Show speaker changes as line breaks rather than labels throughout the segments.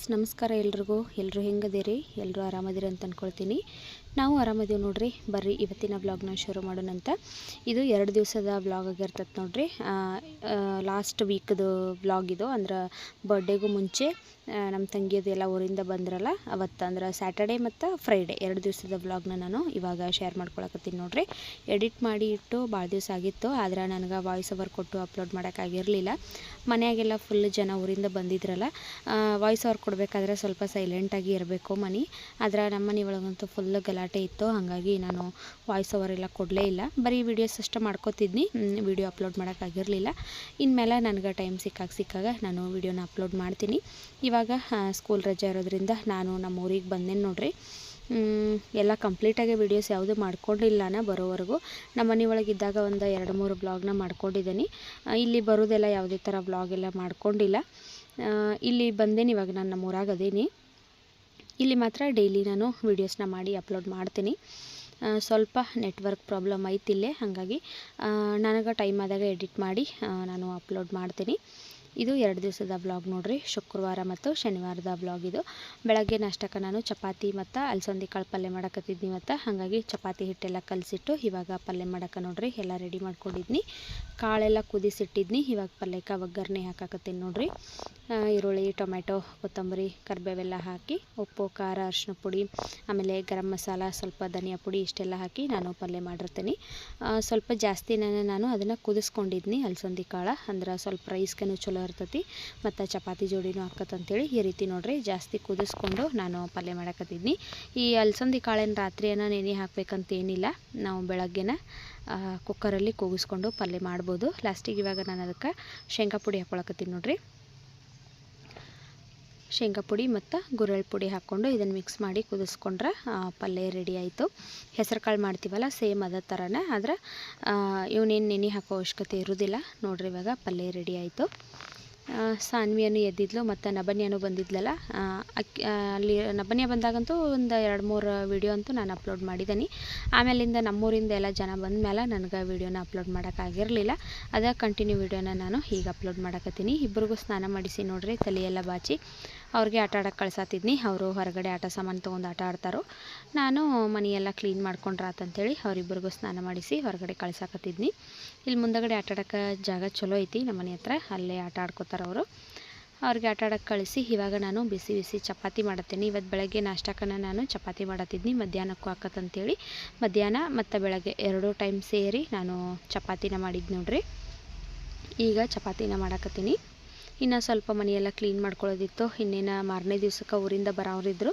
Friends, ನಮಸ್ಕಾರ ಎಲ್ರಿಗೂ. ಎಲ್ಲರೂ ಹೆಂಗದಿರಿ? ಎಲ್ಲರೂ ಆರಾಮದಿರಿ ಅಂತ ಅಂದ್ಕೊಳ್ತೀನಿ ನಾವು ಆರಾಮದೀವಿ ನೋಡ್ರಿ. ಬರ್ರಿ, ಇವತ್ತಿನ ವ್ಲಾಗ್ನ ಶುರು ಮಾಡೋಣಂತ ಇದು ಎರಡು ದಿವಸದ ವ್ಲಾಗ್ ಆಗಿರ್ತದೆ ನೋಡ್ರಿ. ಲಾಸ್ಟ್ ವೀಕ್ದು ವ್ಲಾಗ್ ಇದು. ಅಂದ್ರೆ ಬರ್ಡೇಗೂ ಮುಂಚೆ ನಮ್ಮ ತಂಗಿಯದು ಎಲ್ಲ ಊರಿಂದ ಬಂದ್ರಲ್ಲ, ಅವತ್ತು ಅಂದ್ರೆ ಸ್ಯಾಟರ್ಡೆ ಮತ್ತು ಫ್ರೈಡೇ ಎರಡು ದಿವಸದ ವ್ಲಾಗ್ನ ನಾನು ಇವಾಗ ಶೇರ್ ಮಾಡ್ಕೊಳಕತ್ತೀನಿ ನೋಡಿರಿ. ಎಡಿಟ್ ಮಾಡಿ ಇಟ್ಟು ಭಾಳ ದಿವಸ ಆಗಿತ್ತು, ಆದ್ರೆ ನನಗೆ ವಾಯ್ಸ್ ಓವರ್ ಕೊಟ್ಟು ಅಪ್ಲೋಡ್ ಮಾಡೋಕ್ಕಾಗಿರಲಿಲ್ಲ ಮನೆಯಾಗೆಲ್ಲ ಫುಲ್ ಜನ ಊರಿಂದ ಬಂದಿದ್ರಲ್ಲ ವಾಯ್ಸ್ ಓವರ್ ಕೊಡಬೇಕಾದ್ರೆ ಸ್ವಲ್ಪ ಸೈಲೆಂಟಾಗಿ ಇರಬೇಕು ಮನೆ. ಆದ್ರೆ ನಮ್ಮ ಮನೆ ಒಳಗಂತೂ ಫುಲ್ ಗಲಾಟೆ ಇತ್ತು, ಹಾಗಾಗಿ ನಾನು ವಾಯ್ಸ್ ಓವರ್ ಎಲ್ಲ ಕೊಡಲೇ ಇಲ್ಲ. ಬರೀ ವೀಡಿಯೋಸ್ ಅಷ್ಟೇ ಮಾಡ್ಕೋತಿದ್ನಿ ವೀಡಿಯೋ ಅಪ್ಲೋಡ್ ಮಾಡೋಕ್ಕಾಗಿರಲಿಲ್ಲ ಇನ್ಮೇಲೆ ನನಗೆ ಟೈಮ್ ಸಿಕ್ಕಾಗ ಸಿಕ್ಕಾಗ ನಾನು ವೀಡಿಯೋನ ಅಪ್ಲೋಡ್ ಮಾಡ್ತೀನಿ. ಇವಾಗ ಸ್ಕೂಲ್ ರಜೆ ಇರೋದ್ರಿಂದ ನಾನು ನಮ್ಮ ಊರಿಗೆ ಬಂದೇನು ನೋಡ್ರಿ. ಎಲ್ಲ ಕಂಪ್ಲೀಟಾಗಿ ವೀಡಿಯೋಸ್ ಯಾವುದೂ ಮಾಡ್ಕೊಂಡಿಲ್ಲ ನಾನು ಬರೋವರೆಗೂ. ನಮ್ಮ ಮನೆ ಒಳಗಿದ್ದಾಗ ಒಂದು ಎರಡು ಮೂರು ಬ್ಲಾಗ್ನ ಮಾಡ್ಕೊಂಡಿದ್ದೀನಿ ಇಲ್ಲಿ ಬರೋದೆಲ್ಲ ಯಾವುದೇ ಥರ ಬ್ಲಾಗ್ ಎಲ್ಲ ಮಾಡ್ಕೊಂಡಿಲ್ಲ. ಇಲ್ಲಿ ಬಂದೇನಿ ಇವಾಗ ನಾನು ನಮ್ಮ ಊರಾಗ ಅದೀನಿ. ಇಲ್ಲಿ ಮಾತ್ರ ಡೈಲಿ ನಾನು ವೀಡಿಯೋಸ್ನ ಮಾಡಿ ಅಪ್ಲೋಡ್ ಮಾಡ್ತೀನಿ. ಸ್ವಲ್ಪ ನೆಟ್ವರ್ಕ್ ಪ್ರಾಬ್ಲಮ್ ಐತಿಲ್ಲೇ ಹಾಗಾಗಿ ನನಗೆ ಟೈಮ್ ಆದಾಗ ಎಡಿಟ್ ಮಾಡಿ ನಾನು ಅಪ್ಲೋಡ್ ಮಾಡ್ತೀನಿ. ಇದು ಎರಡು ದಿವಸದ ಬ್ಲಾಗ್ ನೋಡ್ರಿ. ಶುಕ್ರವಾರ ಮತ್ತು ಶನಿವಾರದ ಬ್ಲಾಗ್ ಇದು. ಬೆಳಗ್ಗೆ ನಾಷ್ಟಕ್ಕೆ ನಾನು ಚಪಾತಿ ಮತ್ತು ಅಲಸಂದಿ ಕಾಳು ಪಲ್ಯ ಮಾಡಕತ್ತಿದ್ನಿ ಮತ್ತು ಹಾಗಾಗಿ ಚಪಾತಿ ಹಿಟ್ಟೆಲ್ಲ ಕಲಸಿಟ್ಟು ಇವಾಗ ಪಲ್ಯ ಮಾಡಕ್ಕೆ ನೋಡ್ರಿ. ಎಲ್ಲ ರೆಡಿ ಮಾಡ್ಕೊಂಡಿದ್ನಿ. ಕಾಳೆಲ್ಲ ಕುದಿಸಿಟ್ಟಿದ್ದೀನಿ ಇವಾಗ ಪಲ್ಯಕ್ಕೆ ಒಗ್ಗರಣೆ ಹಾಕಾಕತ್ತೀನಿ ನೋಡ್ರಿ. ಈರುಳ್ಳಿ ಟೊಮೆಟೊ ಕೊತ್ತಂಬರಿ, ಕರಿಬೇವೆಲ್ಲ ಹಾಕಿ ಉಪ್ಪು, ಖಾರ ಅರಿಶಿನ ಪುಡಿ, ಆಮೇಲೆ ಗರಂ ಮಸಾಲ, ಸ್ವಲ್ಪ ಧನಿಯಾ ಪುಡಿ ಇಷ್ಟೆಲ್ಲ ಹಾಕಿ ನಾನು ಪಲ್ಯ ಮಾಡಿರ್ತೀನಿ. ಸ್ವಲ್ಪ ಜಾಸ್ತಿನೇ ನಾನು ಅದನ್ನು ಕುದಿಸ್ಕೊಂಡಿದ್ನಿ ಅಲಸಂದಿ ಕಾಳು. ಅಂದ್ರೆ ಸ್ವಲ್ಪ ರೈಸ್ಗೇನು ಚಲೋ ಇರ್ತೈತಿ. ಮತ್ತು ಚಪಾತಿ ಜೋಡಿನೂ ಹಾಕತ್ತಂತೇಳಿ ಈ ರೀತಿ ನೋಡ್ರಿ ಜಾಸ್ತಿ ಕುದಿಸ್ಕೊಂಡು ನಾನು ಪಲ್ಯ ಮಾಡಕತ್ತಿದ್ನಿ. ಈ ಅಲಸಂದಿ ಕಾಳೇನು ರಾತ್ರಿಯನ್ನ ನೆನೆ ಹಾಕ್ಬೇಕಂತ ಏನಿಲ್ಲ. ನಾವು ಬೆಳಗ್ಗೆನ ಕುಕ್ಕರಲ್ಲಿ ಕೂಗಿಸ್ಕೊಂಡು ಪಲ್ಯ ಮಾಡ್ಬೋದು. ಲಾಸ್ಟಿಗೆ ಇವಾಗ ನಾನು ಅದಕ್ಕೆ ಶೇಂಗಾ ಪುಡಿ ಹಾಕ್ಕೊಳಕತ್ತೀನಿ ನೋಡ್ರಿ. ಶೇಂಗಾ ಪುಡಿ ಮತ್ತು ಗುರೆಳ್ ಪುಡಿ ಹಾಕ್ಕೊಂಡು ಇದನ್ನು ಮಿಕ್ಸ್ ಮಾಡಿ ಕುದಿಸ್ಕೊಂಡ್ರೆ ಪಲ್ಯ ರೆಡಿ ಆಯಿತು. ಹೆಸರು ಕಾಳು ಮಾಡ್ತೀವಲ್ಲ ಸೇಮ್ ಅದೇ ಥರನೇ ಆದರೆ ಇವನೇನು ನೆನೆ ಹಾಕೋ ಅವಶ್ಯಕತೆ ಇರೋದಿಲ್ಲ. ನೋಡ್ರಿ ಇವಾಗ ಪಲ್ಯ ರೆಡಿ ಆಯಿತು. ಸಾನ್ವಿಯನ್ನು ಎದ್ದಿದ್ಲು ಮತ್ತು ನಬನ್ಯನು ಬಂದಿದ್ಲಲ್ಲ ಅಕ್ಕಿ ಅಲ್ಲಿ ನಬನ್ಯ ಬಂದಾಗಂತೂ ಒಂದು ಎರಡು ಮೂರು ವಿಡಿಯೋ ಅಂತೂ ನಾನು ಅಪ್ಲೋಡ್ ಮಾಡಿದ್ದೀನಿ ಆಮೇಲಿಂದ ನಮ್ಮೂರಿಂದ ಎಲ್ಲ ಜನ ಬಂದಮೇಲೆ ನನಗೆ ವೀಡಿಯೋನ ಅಪ್ಲೋಡ್ ಮಾಡೋಕ್ಕಾಗಿರಲಿಲ್ಲ ಅದೇ ಕಂಟಿನ್ಯೂ ವೀಡಿಯೋನ ನಾನು ಈಗ ಅಪ್ಲೋಡ್ ಮಾಡಕತ್ತೀನಿ. ಇಬ್ಬರಿಗೂ ಸ್ನಾನ ಮಾಡಿಸಿ ನೋಡಿರಿ ತಲೆಯೆಲ್ಲ ಬಾಚಿ. ಅವ್ರಿಗೆ ಆಟ ಆಡೋಕ್ಕೆ ಕಳ್ಸಾತಿದ್ನಿ. ಅವರು ಹೊರಗಡೆ ಆಟ ಸಾಮಾನು ತೊಗೊಂಡು ಆಟ ಆಡ್ತಾರೋ. ನಾನು ಮನೆಯೆಲ್ಲ ಕ್ಲೀನ್ ಮಾಡ್ಕೊಂಡ್ರಾತಂಥೇಳಿ ಅವರಿಬ್ಬರಿಗೂ ಸ್ನಾನ ಮಾಡಿಸಿ ಹೊರಗಡೆ ಕಳ್ಸಾಕತ್ತಿದ್ನಿ. ಇಲ್ಲಿ ಮುಂದಗಡೆ ಆಟ ಜಾಗ ಚಲೋ ಐತಿ ನಮ್ಮ ಮನೆ ಹತ್ರ. ಅಲ್ಲೇ ಆಟ ಆಡ್ಕೋತಾರೆ ಅವರು. ಅವ್ರಿಗೆ ಆಟ ಆಡೋಕ್ಕೆ ಕಳಿಸಿ ಇವಾಗ ನಾನು ಬಿಸಿ ಬಿಸಿ ಚಪಾತಿ ಮಾಡತ್ತೀನಿ. ಇವತ್ತು ಬೆಳಗ್ಗೆ ನಾಷ್ಟಕ್ಕನ ನಾನು ಚಪಾತಿ ಮಾಡತ್ತಿದ್ನಿ. ಮಧ್ಯಾಹ್ನಕ್ಕೂ ಹಾಕತ್ತಂತೇಳಿ ಮಧ್ಯಾಹ್ನ ಮತ್ತು ಬೆಳಗ್ಗೆ ಎರಡೂ ಟೈಮ್ ಸೇರಿ ನಾನು ಚಪಾತಿನ ಮಾಡಿದ್ದು ನೋಡ್ರಿ. ಈಗ ಚಪಾತಿನ ಮಾಡಾಕತ್ತೀನಿ. ಇನ್ನು ಸ್ವಲ್ಪ ಮನೆಯೆಲ್ಲ ಕ್ಲೀನ್ ಮಾಡ್ಕೊಳ್ಳೋದಿತ್ತು. ಇನ್ನೇನು ಮಾರನೇ ದಿವಸಕ್ಕೆ ಊರಿಂದ ಬರೋರಿದ್ರು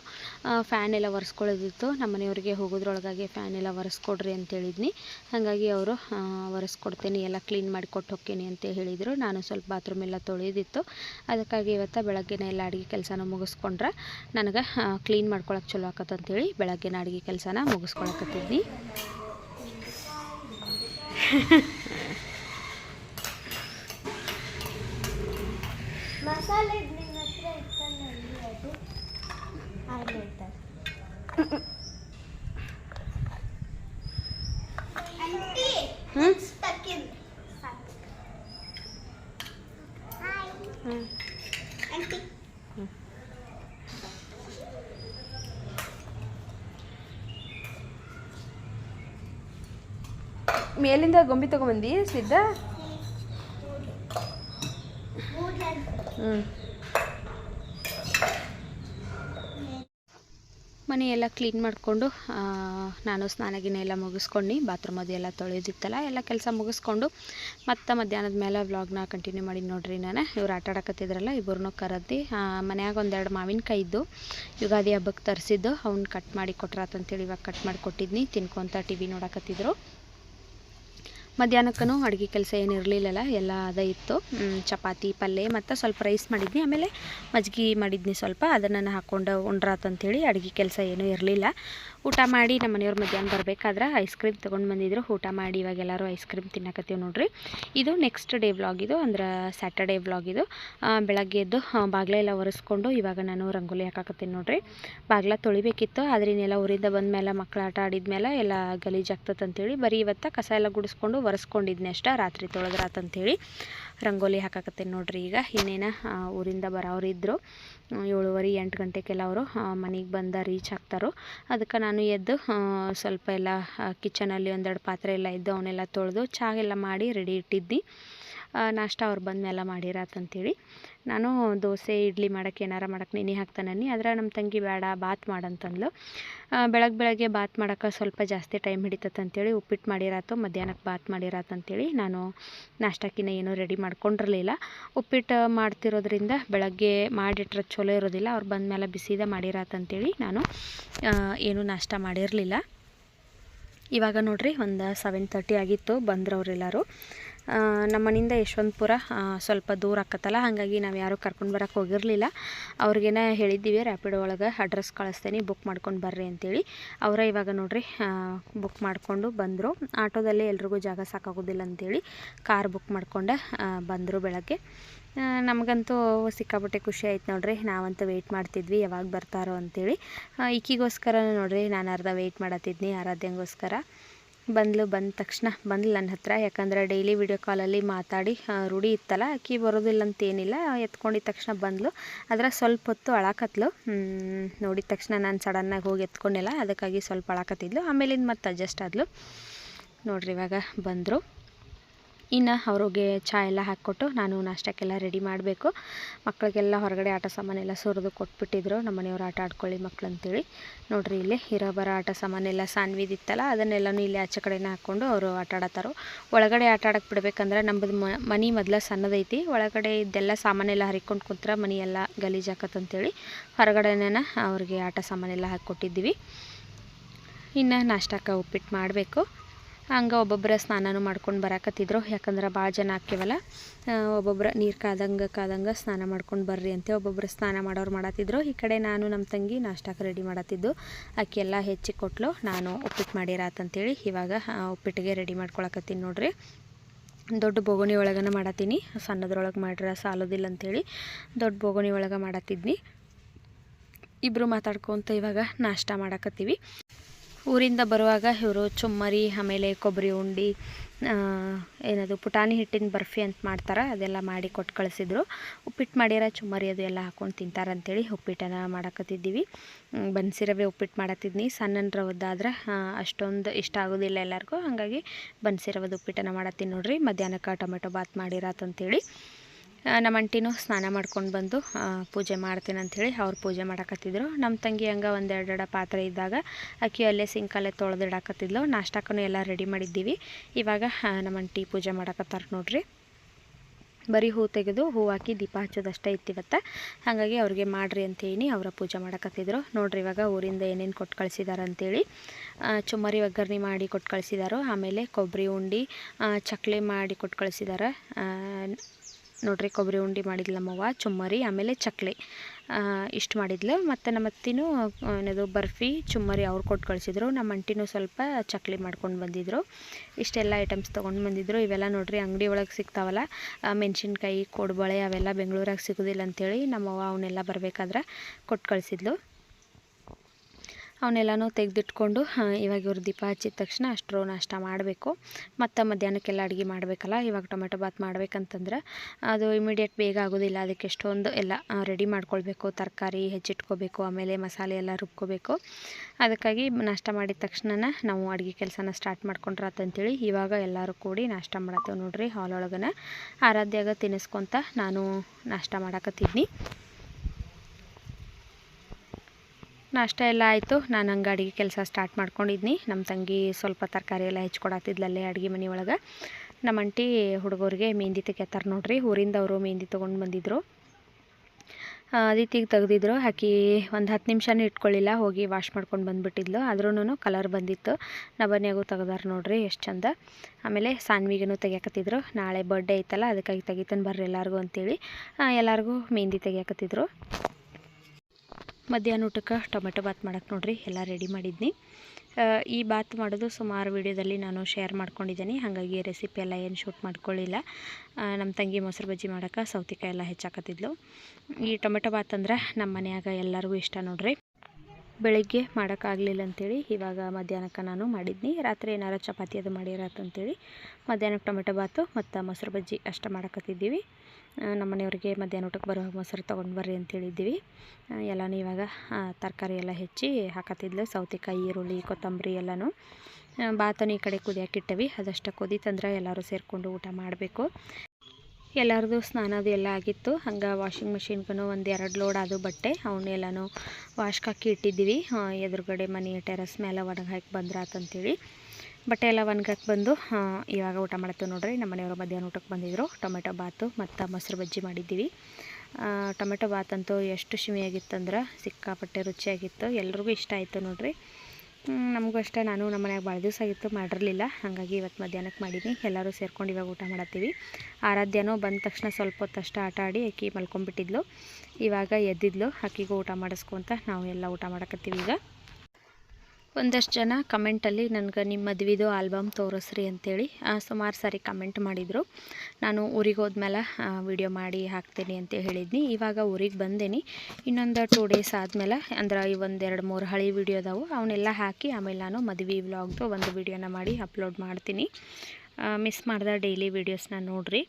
ಫ್ಯಾನ್ ಎಲ್ಲ ಒರೆಸ್ಕೊಳ್ಳೋದಿತ್ತು. ನಮ್ಮ ಮನೆಯವ್ರಿಗೆ ಹೋಗೋದ್ರೊಳಗಾಗಿ ಫ್ಯಾನ್ ಎಲ್ಲ ಒರೆಸ್ಕೊಡ್ರಿ ಅಂತ ಹೇಳಿದ್ನಿ. ಹಾಗಾಗಿ ಅವರು ಒರೆಸ್ಕೊಡ್ತೇನೆ, ಎಲ್ಲ ಕ್ಲೀನ್ ಮಾಡಿ ಕೊಟ್ಟು ಹೋಗ್ತೀನಿ ಅಂತ ಹೇಳಿದರು. ನಾನು ಸ್ವಲ್ಪ ಬಾತ್ರೂಮ್ ಎಲ್ಲ ತೊಳೆಯೋದಿತ್ತು ಅದಕ್ಕಾಗಿ ಇವತ್ತು ಬೆಳಗ್ಗೆನೇ ಎಲ್ಲ ಅಡುಗೆ ಕೆಲಸನ ಮುಗಿಸ್ಕೊಂಡ್ರೆ ನನಗೆ ಕ್ಲೀನ್ ಮಾಡ್ಕೊಳಕ್ಕೆ ಚಲೋ ಆಕತ್ತಂತೇಳಿ ಬೆಳಗ್ಗೆನ ಅಡುಗೆ ಕೆಲಸನ ಮುಗಿಸ್ಕೊಳಕತ್ತಿದ್ನಿ.
ಮಸಾಲೆ ನಿಮ್ಮ ಹತ್ರ ಇತ್ತಲ್ಲಿ ಅದು?
ಮೇಲಿಂದ ಗೊಂಬಿ ತೊಗೊಂಬಂದು ಸಿದ್ಧ ಮನೆಯೆಲ್ಲ ಕ್ಲೀನ್ ಮಾಡಿಕೊಂಡು ನಾನು ಸ್ನಾನಗಿನ ಎಲ್ಲ ಮುಗಿಸ್ಕೊಂಡು, ಬಾತ್ರೂಮ್ ಅದು ಎಲ್ಲ ತೊಳೆಯೋದಿತ್ತಲ್ಲ ಎಲ್ಲ ಕೆಲಸ ಮುಗಿಸ್ಕೊಂಡು, ಮತ್ತೆ ಮಧ್ಯಾಹ್ನದ ಮೇಲೆ ವ್ಲಾಗ್ನ ಕಂಟಿನ್ಯೂ ಮಾಡಿ ನೋಡ್ರಿ ನಾನು. ಇವ್ರು ಆಟ ಆಡಕತ್ತಿದ್ರಲ್ಲ ಇಬ್ಬರನ್ನೂ ಕರದ್ದಿ ಮನ್ಯಾಗ ಒಂದೆರಡು ಮಾವಿನಕಾಯಿ ಇದ್ದು, ಯುಗಾದಿ ಹಬ್ಬಕ್ಕೆ ತರಿಸಿದ್ದು, ಅವ್ನ ಕಟ್ ಮಾಡಿ ಕೊಟ್ರಾತಂತೇಳಿ ಇವಾಗ ಕಟ್ ಮಾಡಿ ಕೊಟ್ಟಿದ್ನಿ, ತಿನ್ಕೊತ ಟಿ ವಿ ನೋಡಕತ್ತಿದ್ರು. ಮಧ್ಯಾಹ್ನಕ್ಕೂ ಅಡುಗೆ ಕೆಲಸ ಏನು ಇರಲಿಲ್ಲಲ್ಲ, ಎಲ್ಲ ಅದ ಇತ್ತು. ಚಪಾತಿ ಪಲ್ಯ ಮತ್ತು ಸ್ವಲ್ಪ ರೈಸ್ ಮಾಡಿದ್ನಿ. ಆಮೇಲೆ ಮಜ್ಜಿಗೆ ಮಾಡಿದ್ನಿ ಸ್ವಲ್ಪ ಅದನ್ನು ಹಾಕ್ಕೊಂಡು ಉಂಡ್ರಾತಂಥೇಳಿ ಅಡುಗೆ ಕೆಲಸ ಏನೂ ಇರಲಿಲ್ಲ. ಊಟ ಮಾಡಿ ನಮ್ಮ ಮನೆಯವ್ರು ಮಧ್ಯಾಹ್ನ ಬರಬೇಕಾದ್ರೆ ಐಸ್ ಕ್ರೀಮ್ ತೊಗೊಂಡು ಬಂದಿದ್ರು. ಊಟ ಮಾಡಿ ಇವಾಗ ಎಲ್ಲರೂ ಐಸ್ ಕ್ರೀಮ್ ತಿನ್ನಕತ್ತೀವಿ ನೋಡ್ರಿ. ಇದು ನೆಕ್ಸ್ಟ್ ಡೇ ವ್ಲಾಗ್ ಇದು, ಅಂದ್ರೆ ಸ್ಯಾಟರ್ಡೇ ವ್ಲಾಗ್ ಇದು. ಬೆಳಗ್ಗೆ ಎದ್ದು ಬಾಗಿಲೆಲ್ಲ ಒರೆಸ್ಕೊಂಡು ಇವಾಗ ನಾನು ರಂಗೋಲಿ ಹಾಕಾಕತ್ತೀನಿ ನೋಡ್ರಿ. ಬಾಗ್ಲ ತೊಳಿಬೇಕಿತ್ತು ಆದ್ರೆ ಇನ್ನೆಲ್ಲ ಊರಿಂದ ಬಂದಮೇಲೆ ಮಕ್ಕಳು ಆಟ ಆಡಿದ ಮೇಲೆ ಎಲ್ಲ ಗಲೀಜಾಗ್ತದೆ ಅಂತೇಳಿ ಬರೀ ಇವತ್ತು ಕಸ ಎಲ್ಲ ಗುಡಿಸ್ಕೊಂಡು ಒರೆಸ್ಕೊಂಡಿದ್ನಿ ಅಷ್ಟ ರಾತ್ರಿ ತೊಳೆದ್ರಾತಂಥೇಳಿ ರಂಗೋಲಿ ಹಾಕಾಕತ್ತೇನೆ ನೋಡ್ರಿ ಈಗ. ಇನ್ನೇನ ಊರಿಂದ ಬರೋರು ಇದ್ದರು ಏಳುವರೆ ಎಂಟು ಗಂಟೆಗೆಲ್ಲ ಅವರು ಮನೆಗೆ ಬಂದ ರೀಚ್ ಆಗ್ತಾರೋ. ಅದಕ್ಕೆ ನಾನು ಎದ್ದು ಸ್ವಲ್ಪ ಎಲ್ಲ ಕಿಚನಲ್ಲಿ ಒಂದೆರಡು ಪಾತ್ರೆ ಎಲ್ಲ ಇದ್ದು ಅವನ್ನೆಲ್ಲ ತೊಳೆದು ಚಹಾ ಎಲ್ಲ ಮಾಡಿ ರೆಡಿ ಇಟ್ಟಿದ್ನಿ ಆ, ನಾಷ್ಟ ಅವ್ರು ಬಂದಮೇಲೆ ಮಾಡಿರಾತಂತೇಳಿ ನಾನು ದೋಸೆ, ಇಡ್ಲಿ ಮಾಡೋಕ್ಕೆ ಏನಾರ ಮಾಡಕ್ಕೆ ನೆನೆ ಹಾಕ್ತಾನನಿ ಆದ್ರೆ ನಮ್ಮ ತಂಗಿ ಬೇಡ ಬಾತ್ ಮಾಡಂತಂದ್ಲು. ಬೆಳಗ್ಗೆ ಬೆಳಗ್ಗೆ ಬಾತ್ ಮಾಡೋಕ್ಕೆ ಸ್ವಲ್ಪ ಜಾಸ್ತಿ ಟೈಮ್ ಹಿಡಿತತ್ತಂತೇಳಿ ಉಪ್ಪಿಟ್ಟು ಮಾಡಿರಾತು. ಮಧ್ಯಾಹ್ನಕ್ಕೆ ಬಾತ್ ಮಾಡಿರಾತಂತೇಳಿ ನಾನು ನಾಷ್ಟಕ್ಕಿನ್ನ ಏನೂ ರೆಡಿ ಮಾಡ್ಕೊಂಡಿರಲಿಲ್ಲ. ಉಪ್ಪಿಟ್ಟು ಮಾಡ್ತಿರೋದ್ರಿಂದ ಬೆಳಗ್ಗೆ ಮಾಡಿಟ್ರೆ ಚಲೋ ಇರೋದಿಲ್ಲ. ಅವ್ರು ಬಂದಮೇಲೆ ಬಿಸಿದ ಮಾಡಿರಾತಂತೇಳಿ ನಾನು ಏನೂ ನಾಷ್ಟ ಮಾಡಿರಲಿಲ್ಲ. ಇವಾಗ ನೋಡ್ರಿ ಒಂದು ಸೆವೆನ್ ತರ್ಟಿ ಆಗಿತ್ತು ಬಂದ್ರು ಅವರೆಲ್ಲರೂ ನಮ್ಮ ಮನೆಯಿಂದ ಯಶವಂತಪುರ ಸ್ವಲ್ಪ ದೂರ ಆಕತ್ತಲ್ಲ, ಹಾಗಾಗಿ ನಾವು ಯಾರೂ ಕರ್ಕೊಂಡು ಬರೋಕೆ ಹೋಗಿರಲಿಲ್ಲ. ಅವ್ರಿಗೇನ ಹೇಳಿದ್ದೀವಿ ರ್ಯಾಪಿಡ್ ಒಳಗೆ ಅಡ್ರೆಸ್ ಕಳಿಸ್ತೇನೆ ಬುಕ್ ಮಾಡ್ಕೊಂಡು ಬರ್ರಿ ಅಂತೇಳಿ. ಅವರ ಇವಾಗ ನೋಡ್ರಿ ಬುಕ್ ಮಾಡಿಕೊಂಡು ಬಂದರು. ಆಟೋದಲ್ಲೇ ಎಲ್ರಿಗೂ ಜಾಗ ಸಾಕಾಗೋದಿಲ್ಲ ಅಂತೇಳಿ ಕಾರ್ ಬುಕ್ ಮಾಡ್ಕೊಂಡು ಬಂದರು ಬೆಳಗ್ಗೆ. ನಮಗಂತೂ ಸಿಕ್ಕಾಪಟ್ಟೆ ಖುಷಿ ಆಯ್ತು ನೋಡ್ರಿ, ನಾವಂತೂ ವೆಯ್ಟ್ ಮಾಡ್ತಿದ್ವಿ, ಯಾವಾಗ ಬರ್ತಾರೋ ಅಂತೇಳಿ. ಇಕ್ಕಿಗೋಸ್ಕರ ನೋಡ್ರಿ, ನಾನು ಅರ್ಧ ವೆಯ್ಟ್ ಮಾಡತ್ತಿದ್ನಿ, ಆರಾಧ್ಯಂಗೋಸ್ಕರ. ಬಂದ್ಲು, ಬಂದ ತಕ್ಷಣ ಬಂದ್ಲು ನನ್ನ ಹತ್ರ. ಯಾಕಂದ್ರೆ ಡೈಲಿ ವಿಡಿಯೋ ಕಾಲಲ್ಲಿ ಮಾತಾಡಿ ರೂಢಿ ಇತ್ತಲ್ಲ ಆಕಿ ಬರೋದಿಲ್ಲ ಅಂತ ಏನಿಲ್ಲ ಎತ್ಕೊಂಡಿದ ತಕ್ಷಣ ಬಂದ್ಲು. ಆದ್ರೆ ಸ್ವಲ್ಪ ಹೊತ್ತು ಅಳಾಕತ್ಲು. ನೋಡಿದ ತಕ್ಷಣ ನಾನು ಸಡನ್ನಾಗಿ ಹೋಗಿ ಎತ್ಕೊಂಡಿಲ್ಲ, ಅದಕ್ಕಾಗಿ ಸ್ವಲ್ಪ ಅಳಾಕತ್ತಿದ್ಲು. ಆಮೇಲಿಂದ ಮತ್ತೆ ಅಡ್ಜಸ್ಟ್ ಆದ್ಲು. ನೋಡ್ರಿ ಇವಾಗ ಬಂದರು. ಇನ್ನು ಅವ್ರಿಗೆ ಚಹಾ ಎಲ್ಲ ಹಾಕ್ಕೊಟ್ಟು ನಾನು ನಾಷ್ಟಕ್ಕೆಲ್ಲ ರೆಡಿ ಮಾಡಬೇಕು. ಮಕ್ಕಳಿಗೆಲ್ಲ ಹೊರಗಡೆ ಆಟ ಸಾಮಾನೆಲ್ಲ ಸುರಿದು ಕೊಟ್ಬಿಟ್ಟಿದ್ರು. ನಮ್ಮ ಮನೆಯವ್ರು ಆಟ ಆಡ್ಕೊಳ್ಳಿ ಮಕ್ಳು ಅಂತೇಳಿ ನೋಡ್ರಿ ಇಲ್ಲಿ ಇರೋ ಬರೋ ಆಟ ಸಾಮಾನೆಲ್ಲ ಸಾನ್ವಿದಿತ್ತಲ್ಲ ಅದನ್ನೆಲ್ಲನೂ ಇಲ್ಲಿ ಆಚೆ ಕಡೆನೇ ಹಾಕ್ಕೊಂಡು ಅವರು ಆಟ ಆಡತ್ತಾರೋ. ಒಳಗಡೆ ಆಟ ಆಡಕ್ಕೆ ಬಿಡಬೇಕಂದ್ರೆ ನಮ್ಮದು ಮನೆ ಮೊದಲ ಸಣ್ಣದೈತಿ. ಒಳಗಡೆ ಇದ್ದೆಲ್ಲ ಸಾಮಾನೆಲ್ಲ ಹರಿಕೊಂಡು ಕುಂತ್ರ ಮನೆಯೆಲ್ಲ ಎಲ್ಲ ಗಲೀಜು ಆಕತ್ತಂತೇಳಿ ಹೊರಗಡೆನೇ ಅವ್ರಿಗೆ ಆಟ ಸಾಮಾನೆಲ್ಲ ಹಾಕ್ಕೊಟ್ಟಿದ್ದೀವಿ. ಇನ್ನು ನಾಷ್ಟಕ್ಕೆ ಉಪ್ಪಿಟ್ಟು ಮಾಡಬೇಕು. ಹಂಗೆ ಒಬ್ಬೊಬ್ಬರ ಸ್ನಾನನೂ ಮಾಡ್ಕೊಂಡು ಬರಾಕತ್ತಿದ್ರು. ಯಾಕಂದ್ರೆ ಭಾಳ ಜನ ಹಾಕ್ಯವಲ್ಲ ಒಬ್ಬೊಬ್ಬರ ನೀರು ಕಾದಂಗೆ ಕಾದಂಗೆ ಸ್ನಾನ ಮಾಡ್ಕೊಂಡು ಬರ್ರಿ ಅಂತ ಒಬ್ಬೊಬ್ಬರು ಸ್ನಾನ ಮಾಡೋರು ಮಾಡತ್ತಿದ್ರು ಈ ಕಡೆ ನಾನು ನಮ್ಮ ತಂಗಿ ನಾಷ್ಟಕ್ಕೆ ರೆಡಿ ಮಾಡತ್ತಿದ್ದು ಆಕೆ ಎಲ್ಲ ಹೆಚ್ಚಿ ಕೊಟ್ಲು. ನಾನು ಉಪ್ಪಿಟ್ಟು ಮಾಡಿರಾತಂತೇಳಿ ಇವಾಗ ಉಪ್ಪಿಟ್ಟಿಗೆ ರೆಡಿ ಮಾಡ್ಕೊಳಕತ್ತೀನಿ ನೋಡ್ರಿ. ದೊಡ್ಡ ಬೋಗುಣಿ ಒಳಗನ ಮಾಡತ್ತೀನಿ ಸಣ್ಣದ್ರೊಳಗೆ ಮಾಡ್ರೆ ಸಾಲೋದಿಲ್ಲ ಅಂತೇಳಿ ದೊಡ್ಡ ಬೋಗುಣಿ ಒಳಗೆ ಮಾಡತ್ತಿದ್ನಿ ಇಬ್ಬರು ಮಾತಾಡ್ಕೊತ ಇವಾಗ ನಾಷ್ಟ ಮಾಡಕತ್ತೀವಿ. ಊರಿಂದ ಬರುವಾಗ ಇವರು ಚುಮ್ಮರಿ, ಆಮೇಲೆ ಕೊಬ್ಬರಿ ಉಂಡಿ ಏನದು ಪುಟಾಣಿ ಹಿಟ್ಟಿನ ಬರ್ಫಿ ಅಂತ ಮಾಡ್ತಾರೆ, ಅದೆಲ್ಲ ಮಾಡಿ ಕೊಟ್ಟು ಕಳಿಸಿದ್ರು. ಉಪ್ಪಿಟ್ಟು ಮಾಡಿರ ಚುಮ್ಮರಿ ಅದು ಎಲ್ಲ ಹಾಕೊಂಡು ತಿಂತಾರಂಥೇಳಿ ಉಪ್ಪಿಟ್ಟನ್ನು ಮಾಡಕತ್ತಿದ್ದೀವಿ. ಬನ್ಸಿರವೆ ಉಪ್ಪಿಟ್ಟು ಮಾಡತ್ತಿದ್ನಿ. ಸಣ್ಣ ರವದ್ದಾದ್ರೆ ಅಷ್ಟೊಂದು ಇಷ್ಟ ಆಗೋದಿಲ್ಲ ಎಲ್ಲರಿಗೂ. ಹಾಗಾಗಿ ಬನ್ಸಿರವದ ಉಪ್ಪಿಟ್ಟನ್ನು ಮಾಡತ್ತೀನಿ ನೋಡಿರಿ. ಮಧ್ಯಾಹ್ನಕ್ಕೆ ಟೊಮೆಟೊ ಬಾತ್ ಮಾಡಿರತ್ತಂತೇಳಿ ನಮ್ಮ ಅಂಟಿನೂ ಸ್ನಾನ ಮಾಡ್ಕೊಂಡು ಬಂದು ಪೂಜೆ ಮಾಡ್ತೀನಿ ಅಂಥೇಳಿ ಅವ್ರು ಪೂಜೆ ಮಾಡಕತ್ತಿದ್ರು. ನಮ್ಮ ತಂಗಿ ಹಂಗೆ ಎರಡೆರಡು ಪಾತ್ರೆ ಇದ್ದಾಗ ಅಕ್ಕಿ ಅಲ್ಲೇ ಸಿಂಕಲ್ಲೇ ತೊಳೆದಿಡಾಕತ್ತಿದ್ಲು. ನಾಷ್ಟಕ್ಕೂ ಎಲ್ಲ ರೆಡಿ ಮಾಡಿದ್ದೀವಿ. ಇವಾಗ ನಮ್ಮ ಅಂಟಿ ಪೂಜೆ ಮಾಡಕತ್ತಾರ ನೋಡ್ರಿ. ಬರೀ ಹೂ ತೆಗೆದು ಹೂ ಹಾಕಿ ದೀಪ ಹಚ್ಚೋದಷ್ಟೇ ಇತ್ತಿವತ್ತ. ಹಾಗಾಗಿ ಅವ್ರಿಗೆ ಮಾಡ್ರಿ ಅಂತೇಳಿ ಅವರ ಪೂಜೆ ಮಾಡಕತ್ತಿದ್ರು. ನೋಡ್ರಿ ಇವಾಗ ಊರಿಂದ ಏನೇನು ಕೊಟ್ಟು ಕಳಿಸಿದಾರೆ ಅಂತೇಳಿ. ಚುಮ್ಮರಿ ಒಗ್ಗರಣೆ ಮಾಡಿ ಕೊಟ್ಟು ಕಳಿಸಿದಾರೋ. ಆಮೇಲೆ ಕೊಬ್ಬರಿ ಉಂಡಿ ಚಕ್ಲಿ ಮಾಡಿ ಕೊಟ್ಟು ಕಳಿಸಿದಾರೆ. ನೋಡ್ರಿ, ಕೊಬ್ಬರಿ ಉಂಡೆ ಮಾಡಿದ್ಲು ನಮ್ಮವ್ವ, ಚುಮ್ಮರಿ, ಆಮೇಲೆ ಚಕ್ಲಿ. ಇಷ್ಟು ಮಾಡಿದ್ಲು. ಮತ್ತು ನಮ್ಮ ಅತ್ತಿನೂ ಏನದು ಬರ್ಫಿ, ಚುಮ್ಮರಿ ಅವ್ರು ಕೊಟ್ಟು ಕಳಿಸಿದ್ರು. ನಮ್ಮ ಅಂಟಿನೂ ಸ್ವಲ್ಪ ಚಕ್ಲಿ ಮಾಡ್ಕೊಂಡು ಬಂದಿದ್ರು. ಇಷ್ಟೆಲ್ಲ ಐಟಮ್ಸ್ ತೊಗೊಂಡು ಬಂದಿದ್ರು. ಇವೆಲ್ಲ ನೋಡ್ರಿ, ಅಂಗಡಿ ಒಳಗೆ ಸಿಗ್ತಾವಲ್ಲ ಮೆಣಸಿನ್ಕಾಯಿ, ಕೋಡ್ಬಳೆ, ಅವೆಲ್ಲ ಬೆಂಗಳೂರಾಗ ಸಿಗೋದಿಲ್ಲ ಅಂಥೇಳಿ ನಮ್ಮವ್ವ ಅವನ್ನೆಲ್ಲ ಬರಬೇಕಾದ್ರೆ ಕೊಟ್ಟು ಕಳಿಸಿದ್ಲು. ಅವನ್ನೆಲ್ಲನೂ ತೆಗೆದಿಟ್ಕೊಂಡು ಇವಾಗ ಇವ್ರು ದೀಪ ಹಚ್ಚಿದ ತಕ್ಷಣ ಅಷ್ಟರು ನಾಷ್ಟ ಮಾಡಬೇಕು. ಮತ್ತು ಮಧ್ಯಾಹ್ನಕ್ಕೆಲ್ಲ ಅಡುಗೆ ಮಾಡಬೇಕಲ್ಲ, ಇವಾಗ ಟೊಮೆಟೊ ಬಾತ್ ಮಾಡ್ಬೇಕಂತಂದ್ರೆ, ಅದು ಇಮಿಡಿಯೇಟ್ ಬೇಗ ಆಗೋದಿಲ್ಲ. ಅದಕ್ಕೆ ಎಷ್ಟೊಂದು ಎಲ್ಲ ರೆಡಿ ಮಾಡ್ಕೊಳ್ಬೇಕು. ತರಕಾರಿ ಹೆಚ್ಚಿಟ್ಕೋಬೇಕು, ಆಮೇಲೆ ಮಸಾಲೆ ಎಲ್ಲ ರುಬ್ಕೋಬೇಕು. ಅದಕ್ಕಾಗಿ ನಾಷ್ಟ ಮಾಡಿದ ತಕ್ಷಣ ನಾವು ಅಡುಗೆ ಕೆಲಸನ ಸ್ಟಾರ್ಟ್ ಮಾಡ್ಕೊಂಡ್ರಾತಂತೇಳಿ ಇವಾಗ ಎಲ್ಲರೂ ಕೂಡಿ ನಾಷ್ಟ ಮಾಡತ್ತೇವೆ ನೋಡಿರಿ. ಹಾಲ್ ಒಳಗನ ಆರಾಧ್ಯಾಗ ತಿನ್ನಿಸ್ಕೊತ ನಾನು ನಾಷ್ಟ ಮಾಡಕತ್ತಿದ್ನಿ ನಾಷ್ಟ ಎಲ್ಲ ಆಯಿತು. ನಾನು ಹಂಗೆ ಅಡುಗೆ ಕೆಲಸ ಸ್ಟಾರ್ಟ್ ಮಾಡ್ಕೊಂಡಿದ್ನಿ. ನಮ್ಮ ತಂಗಿ ಸ್ವಲ್ಪ ತರಕಾರಿ ಎಲ್ಲ ಹೆಚ್ಕೊಡತ್ತಿದ್ಲಲ್ಲೇ ಅಡುಗೆ ಮನೆ ಒಳಗೆ. ನಮ್ಮ ಅಂಟಿ ಹುಡುಗರಿಗೆ ಮೆಹಂದಿ ತೆಗೆತಾರೆ ನೋಡ್ರಿ. ಊರಿಂದ ಅವರು ಮೆಹಂದಿ ತೊಗೊಂಡು ಬಂದಿದ್ರು. ಅದಿತಿಗೆ ತೆಗೆದಿದ್ರು. ಹಾಕಿ ಒಂದು ಹತ್ತು ನಿಮಿಷನೂ ಇಟ್ಕೊಳ್ಳಿಲ್ಲ ಹೋಗಿ ವಾಶ್ ಮಾಡ್ಕೊಂಡು ಬಂದುಬಿಟ್ಟಿದ್ಲು. ಆದ್ರೂ ಕಲರ್ ಬಂದಿತ್ತು. ನಬನ್ಯಾಗೂ ತೆಗ್ದಾರ ನೋಡ್ರಿ ಎಷ್ಟು ಚಂದ. ಆಮೇಲೆ ಸಾನ್ವಿಗೂ ತೆಗೆಯಕತ್ತಿದ್ರು. ನಾಳೆ ಬರ್ಡೇ ಐತಲ್ಲ, ಅದಕ್ಕಾಗಿ ತೆಗಿತಾನೆ ಬರ್ರಿ ಎಲ್ಲರಿಗೂ ಅಂತೇಳಿ ಎಲ್ಲರಿಗೂ ಮೆಹಂದಿ ತೆಗಿಯಕತ್ತಿದ್ರು. ಮಧ್ಯಾಹ್ನ ಊಟಕ್ಕೆ ಟೊಮೆಟೊ ಬಾತ್ ಮಾಡಕ್ಕೆ ನೋಡ್ರಿ, ಎಲ್ಲ ರೆಡಿ ಮಾಡಿದ್ನಿ. ಈ ಬಾತ್ ಮಾಡೋದು ಸುಮಾರು ವಿಡಿಯೋದಲ್ಲಿ ನಾನು ಶೇರ್ ಮಾಡ್ಕೊಂಡಿದ್ದೀನಿ, ಹಾಗಾಗಿ ರೆಸಿಪಿ ಎಲ್ಲ ಏನು ಶೂಟ್ ಮಾಡ್ಕೊಳ್ಳಿಲ್ಲ. ನಮ್ಮ ತಂಗಿ ಮೊಸರು ಬಜ್ಜಿ ಮಾಡೋಕ್ಕೆ ಸೌತೆಕಾಯಿ ಎಲ್ಲ ಹೆಚ್ಚಾಕತ್ತಿದ್ಲು. ಈ ಟೊಮೆಟೊ ಬಾತ್ ಅಂದ್ರೆ ನಮ್ಮ ಮನೆಯಾಗ ಎಲ್ಲರಿಗೂ ಇಷ್ಟ ನೋಡ್ರಿ. ಬೆಳಿಗ್ಗೆ ಮಾಡೋಕ್ಕಾಗಲಿಲ್ಲ ಅಂತೇಳಿ ಇವಾಗ ಮಧ್ಯಾಹ್ನಕ್ಕೆ ನಾನು ಮಾಡಿದ್ನಿ. ರಾತ್ರಿ ಏನಾರು ಚಪಾತಿ ಅದು ಮಾಡಿರತ್ತಂತೇಳಿ ಮಧ್ಯಾಹ್ನಕ್ಕೆ ಟೊಮೆಟೊ ಬಾತು ಮತ್ತು ಮೊಸರು ಬಜ್ಜಿ ಅಷ್ಟು ಮಾಡಕತ್ತಿದ್ದೀವಿ. ನಮ್ಮ ಮನೆಯವ್ರಿಗೆ ಮಧ್ಯಾಹ್ನ ಊಟಕ್ಕೆ ಬರೋ ಮೊಸರು ತೊಗೊಂಡು ಬರ್ರಿ ಅಂತ ಹೇಳಿದ್ದೀವಿ. ಎಲ್ಲನೂ ಇವಾಗ ತರಕಾರಿ ಎಲ್ಲ ಹೆಚ್ಚಿ ಹಾಕತ್ತಿದ್ಲು. ಸೌತೆಕಾಯಿ, ಈರುಳ್ಳಿ, ಕೊತ್ತಂಬರಿ ಎಲ್ಲನೂ. ಬಾತನ ಈ ಕಡೆ ಕುದಿಯಕ್ಕೆ ಇಟ್ಟವಿ ಅದಷ್ಟು ಕುದೀತಂದ್ರೆ ಎಲ್ಲರೂ ಸೇರಿಕೊಂಡು ಊಟ ಮಾಡಬೇಕು. ಎಲ್ಲರದು ಸ್ನಾನದು ಎಲ್ಲ ಆಗಿತ್ತು. ಹಂಗೆ ವಾಷಿಂಗ್ ಮಿಷಿನ್ಗೂ ಒಂದು ಎರಡು ಲೋಡ್ ಅದು ಬಟ್ಟೆ. ಅವನ್ನೆಲ್ಲನೂ ವಾಶ್ಗೆ ಹಾಕಿ ಇಟ್ಟಿದ್ದೀವಿ ಎದುರುಗಡೆ ಮನೆ ಟೆರಸ್ ಮೇಲೆ ಒಣಗಿ ಹಾಕಿ ಬಂದ್ರಾತಂತೇಳಿ ಬಟ್ಟೆ ಎಲ್ಲ ಒಣಗಕ್ಕೆ ಬಂದು ಇವಾಗ ಊಟ ಮಾಡ್ತೀವಿ ನೋಡ್ರಿ. ನಮ್ಮ ಮನೆಯವರು ಮಧ್ಯಾಹ್ನ ಊಟಕ್ಕೆ ಬಂದಿದ್ದರು ಟೊಮೆಟೊ ಬಾತು ಮತ್ತು ಮೊಸರು ಬಜ್ಜಿ ಮಾಡಿದ್ದೀವಿ. ಟೊಮೆಟೊ ಬಾತಂತೂ ಎಷ್ಟು ಶಿಮಿಯಾಗಿತ್ತಂದ್ರೆ ಸಿಕ್ಕಾಪಟ್ಟೆ ರುಚಿಯಾಗಿತ್ತು. ಎಲ್ರಿಗೂ ಇಷ್ಟ ಆಯಿತು ನೋಡ್ರಿ. ನಮಗೂ ಅಷ್ಟೇ. ನಾನು ನಮ್ಮ ಮನೆಯಾಗ ಭಾಳ ದಿವಸ ಆಗಿತ್ತು ಮಾಡಿರಲಿಲ್ಲ. ಹಾಗಾಗಿ ಇವತ್ತು ಮಧ್ಯಾಹ್ನಕ್ಕೆ ಮಾಡೀನಿ. ಎಲ್ಲರೂ ಸೇರ್ಕೊಂಡು ಇವಾಗ ಊಟ ಮಾಡತ್ತೀವಿ. ಆರಾಧ್ಯನೋ ಬಂದ ತಕ್ಷಣ ಸ್ವಲ್ಪ ಹೊತ್ತಷ್ಟು ಆಟ ಆಡಿ ಅಕ್ಕಿ ಮಲ್ಕೊಂಡ್ಬಿಟ್ಟಿದ್ಲು ಇವಾಗ ಎದ್ದಿದ್ಲು. ಅಕ್ಕಿಗೂ ಊಟ ಮಾಡಿಸ್ಕೊಂತ ನಾವು ಎಲ್ಲ ಊಟ ಮಾಡಕತ್ತೀವಿ ಈಗ. ಒಂದಷ್ಟು ಜನ ಕಮೆಂಟಲ್ಲಿ ನನಗೆ ನಿಮ್ಮ ಮದುವೆದು ಆಲ್ಬಮ್ ತೋರಿಸ್ರಿ ಅಂತೇಳಿ ಸುಮಾರು ಸಾರಿ ಕಮೆಂಟ್ ಮಾಡಿದರು. ನಾನು ಊರಿಗೆ ಹೋದ್ಮೇಲೆ ವಿಡಿಯೋ ಮಾಡಿ ಹಾಕ್ತೀನಿ ಅಂತ ಹೇಳಿದ್ನಿ. ಇವಾಗ ಊರಿಗೆ ಬಂದೇನಿ. ಇನ್ನೊಂದು ಟೂ ಡೇಸ್ ಆದಮೇಲೆ, ಅಂದ್ರೆ ಈ ಒಂದೆರಡು ಮೂರು ಹಳೆ ವಿಡಿಯೋ ಅದಾವು ಅವನ್ನೆಲ್ಲ ಹಾಕಿ ಆಮೇಲೆ ನಾನು ಮದುವೆ ವ್ಲಾಗ್ದು ಒಂದು ವಿಡಿಯೋನ ಮಾಡಿ ಅಪ್ಲೋಡ್ ಮಾಡ್ತೀನಿ. ಮಿಸ್ ಮಾಡ್ದೆ ಡೈಲಿ ವೀಡಿಯೋಸ್ನ ನೋಡಿರಿ.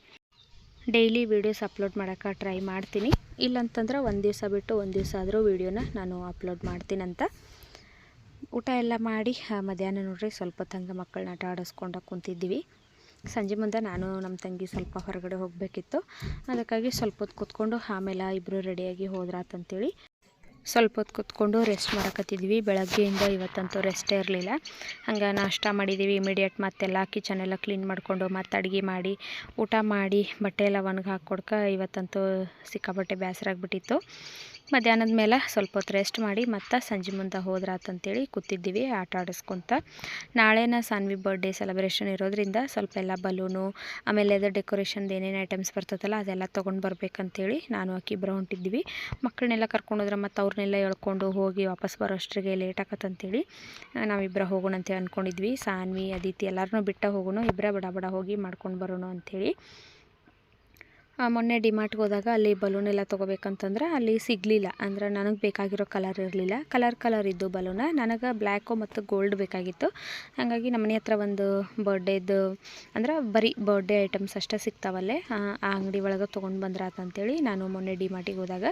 ಡೈಲಿ ವೀಡಿಯೋಸ್ ಅಪ್ಲೋಡ್ ಮಾಡೋಕ್ಕೆ ಟ್ರೈ ಮಾಡ್ತೀನಿ. ಇಲ್ಲಂತಂದ್ರೆ ಒಂದು ದಿವಸ ಬಿಟ್ಟು ಒಂದು ದಿವಸ ಆದರೂ ವೀಡಿಯೋನ ನಾನು ಅಪ್ಲೋಡ್ ಮಾಡ್ತೀನಂತ. ಊಟ ಎಲ್ಲ ಮಾಡಿ ಮಧ್ಯಾಹ್ನ ನೋಡ್ರಿ ಸ್ವಲ್ಪ ತಂಗ ಮಕ್ಕಳನ್ನ ಆಟ ಆಡಿಸ್ಕೊಂಡು ಕುಂತಿದ್ದೀವಿ ಸಂಜೆ ಮುಂದೆ ನಾನು ನಮ್ಮ ತಂಗಿ ಸ್ವಲ್ಪ ಹೊರಗಡೆ ಹೋಗಬೇಕಿತ್ತು. ಅದಕ್ಕಾಗಿ ಸ್ವಲ್ಪ ಹೊತ್ತು ಕೂತ್ಕೊಂಡು ಆಮೇಲೆ ಇಬ್ಬರು ರೆಡಿಯಾಗಿ ಹೋದ್ರಾತಂತೇಳಿ ಸ್ವಲ್ಪ ಹೊತ್ತು ಕೂತ್ಕೊಂಡು ರೆಸ್ಟ್ ಮಾಡಕತ್ತಿದ್ವಿ. ಬೆಳಗ್ಗೆಯಿಂದ ಇವತ್ತಂತೂ ರೆಸ್ಟೇ ಇರಲಿಲ್ಲ. ಹಂಗೆ ನಾಷ್ಟ ಮಾಡಿದ್ದೀವಿ ಇಮಿಡಿಯೇಟ್ ಮತ್ತೆಲ್ಲ ಕಿಚನ್ ಎಲ್ಲ ಕ್ಲೀನ್ ಮಾಡಿಕೊಂಡು ಮತ್ತೆ ಅಡುಗೆ ಮಾಡಿ, ಊಟ ಮಾಡಿ ಬಟ್ಟೆ ಎಲ್ಲ ಒಣಗಿ ಹಾಕ್ಕೊಡ್ಕ ಇವತ್ತಂತೂ ಸಿಕ್ಕಾಪಟ್ಟೆ ಬೇಸರ ಆಗಿಬಿಟ್ಟಿತ್ತು ಮಧ್ಯಾಹ್ನದ ಮೇಲೆ ಸ್ವಲ್ಪ ಹೊತ್ತು ರೆಸ್ಟ್ ಮಾಡಿ ಮತ್ತು ಸಂಜೆ ಮುಂದೆ ಹೋದ್ರಾತಂತೇಳಿ ಕೂತಿದ್ದೀವಿ, ಆಟ ಆಡಿಸ್ಕೊಂತ. ನಾಳೆನ ಸಾನ್ವಿ ಬರ್ಡೇ ಸೆಲೆಬ್ರೇಷನ್ ಇರೋದ್ರಿಂದ ಸ್ವಲ್ಪ ಎಲ್ಲ ಬಲೂನು ಆಮೇಲೆ ಅದರ ಡೆಕೋರೇಷನ್ದು ಏನೇನು ಐಟಮ್ಸ್ ಬರ್ತದಲ್ಲ ಅದೆಲ್ಲ ತೊಗೊಂಡು ಬರಬೇಕಂತೇಳಿ ನಾನು ಅಕ್ಕಿ ಇಬ್ಬರು ಹೊಂಟಿದ್ವಿ ಮಕ್ಕಳನ್ನೆಲ್ಲ ಕರ್ಕೊಂಡೋದ್ರೆ ಮತ್ತು ಅವ್ರನ್ನೆಲ್ಲ ಎಳ್ಕೊಂಡು ಹೋಗಿ ವಾಪಸ್ ಬರೋಷ್ಟ್ರಿಗೆ ಲೇಟ್ ಆಗತ್ತಂತೇಳಿ ನಾವಿಬ್ಬರ ಹೋಗೋಣ ಅಂತೇಳಿ ಅಂದ್ಕೊಂಡಿದ್ವಿ ಸಾನ್ವಿ ಅದಿತಿ ಎಲ್ಲರನ್ನೂ ಬಿಟ್ಟ ಹೋಗೋಣ ಇಬ್ಬರ ಬಡ ಬಡ ಹೋಗಿ ಮಾಡ್ಕೊಂಡು ಬರೋಣ ಅಂಥೇಳಿ ಮೊನ್ನೆ ಡಿಮಾರ್ಟ್ಗೆ ಹೋದಾಗ ಅಲ್ಲಿ ಬಲೂನ್ ಎಲ್ಲ ತೊಗೋಬೇಕಂತಂದ್ರೆ ಅಲ್ಲಿ ಸಿಗಲಿಲ್ಲ. ಅಂದ್ರೆ ನನಗೆ ಬೇಕಾಗಿರೋ ಕಲರ್ ಇರಲಿಲ್ಲ. ಕಲರ್ ಕಲರ್ ಇದ್ದು ಬಲೂನ ನನಗೆ ಬ್ಲ್ಯಾಕು ಮತ್ತು ಗೋಲ್ಡ್ ಬೇಕಾಗಿತ್ತು. ಹಾಗಾಗಿ ನಮ್ಮನೆ ಹತ್ರ ಒಂದು ಬರ್ಡೇದು ಅಂದ್ರೆ ಬರೀ ಬರ್ಡೇ ಐಟಮ್ಸ್ ಅಷ್ಟೇ ಸಿಗ್ತಾವಲ್ಲೇ. ಆ ಅಂಗಡಿ ಒಳಗೆ ತೊಗೊಂಡು ಬಂದ್ರಾತಂತೇಳಿ ನಾನು ಮೊನ್ನೆ ಡಿಮಾರ್ಟಿಗೆ ಹೋದಾಗ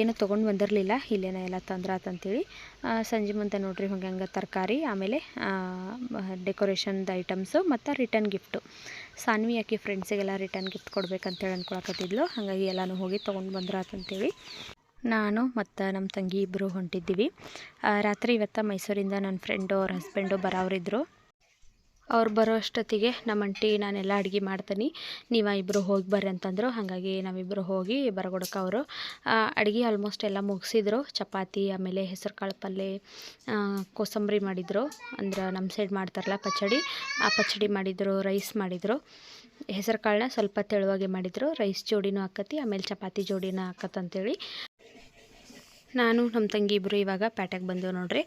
ಏನು ತೊಗೊಂಡು ಬಂದಿರಲಿಲ್ಲ. ಇಲ್ಲೇನ ಎಲ್ಲ ತಂದ್ರಾತಂತೇಳಿ. ಸಂಜೆ ಮುಂದೆ ನೋಡಿರಿ ಹಂಗೆ ಹಂಗೆ ತರಕಾರಿ, ಆಮೇಲೆ ಡೆಕೋರೇಷನ್ದು ಐಟಮ್ಸು ಮತ್ತು ರಿಟರ್ನ್ ಗಿಫ್ಟು ಸಾನ್ವಿ ಆಕಿ ಫ್ರೆಂಡ್ಸಿಗೆಲ್ಲ ರಿಟರ್ನ್ ಗಿಫ್ಟ್ ಕೊಡ್ಬೇಕಂತೇಳಿ ಅಂದ್ಕೊಳಕತ್ತಿದ್ಲು ಹಾಗಾಗಿ ಎಲ್ಲನೂ ಹೋಗಿ ತೊಗೊಂಡು ಬಂದ್ರಾತಂತೇಳಿ ನಾನು ಮತ್ತು ನಮ್ಮ ತಂಗಿ ಇಬ್ಬರು ಹೊಂಟಿದ್ದೀವಿ. ರಾತ್ರಿ ಇವತ್ತು ಮೈಸೂರಿಂದ ನನ್ನ ಫ್ರೆಂಡು ಅವ್ರ ಹಸ್ಬೆಂಡು ಬರೋರಿದ್ದರು ಅವ್ರು ಬರೋ ಅಷ್ಟೊತ್ತಿಗೆ ನಮ್ಮ ಅಂಟಿ ನಾನೆಲ್ಲ ಅಡುಗೆ ಮಾಡ್ತೀನಿ. ನೀವು ಇಬ್ಬರು ಹೋಗಿ ಬರ್ರಿ ಅಂತಂದರು. ಹಾಗಾಗಿ ನಾವಿಬ್ಬರು ಹೋಗಿ ಬರಗೊಡಕ್ಕೆ ಅವರು ಅಡುಗೆ ಆಲ್ಮೋಸ್ಟ್ ಎಲ್ಲ ಮುಗಿಸಿದ್ರು. ಚಪಾತಿ, ಆಮೇಲೆ ಹೆಸರು ಕಾಳು ಪಲ್ಯ ಕೋಸಂಬರಿ ಮಾಡಿದರು. ಅಂದ್ರೆ ನಮ್ಮ ಸೈಡ್ ಮಾಡ್ತಾರಲ್ಲ ಪಚಡಿ, ಆ ಪಚಡಿ ಮಾಡಿದರು ರೈಸ್ ಮಾಡಿದರು. ಹೆಸರು ಕಾಳನ್ನ ಸ್ವಲ್ಪ ತೆಳುವಾಗೆ ಮಾಡಿದರು. ರೈಸ್ ಜೋಡಿನೂ ಹಾಕತಿ ಆಮೇಲೆ ಚಪಾತಿ ಜೋಡಿನೂ ಹಾಕತ್ತಂತೇಳಿ ನಾನು ನಮ್ಮ ತಂಗಿ ಇಬ್ಬರು ಇವಾಗ ಪ್ಯಾಟೆಗೆ ಬಂದೆವು ನೋಡ್ರಿ.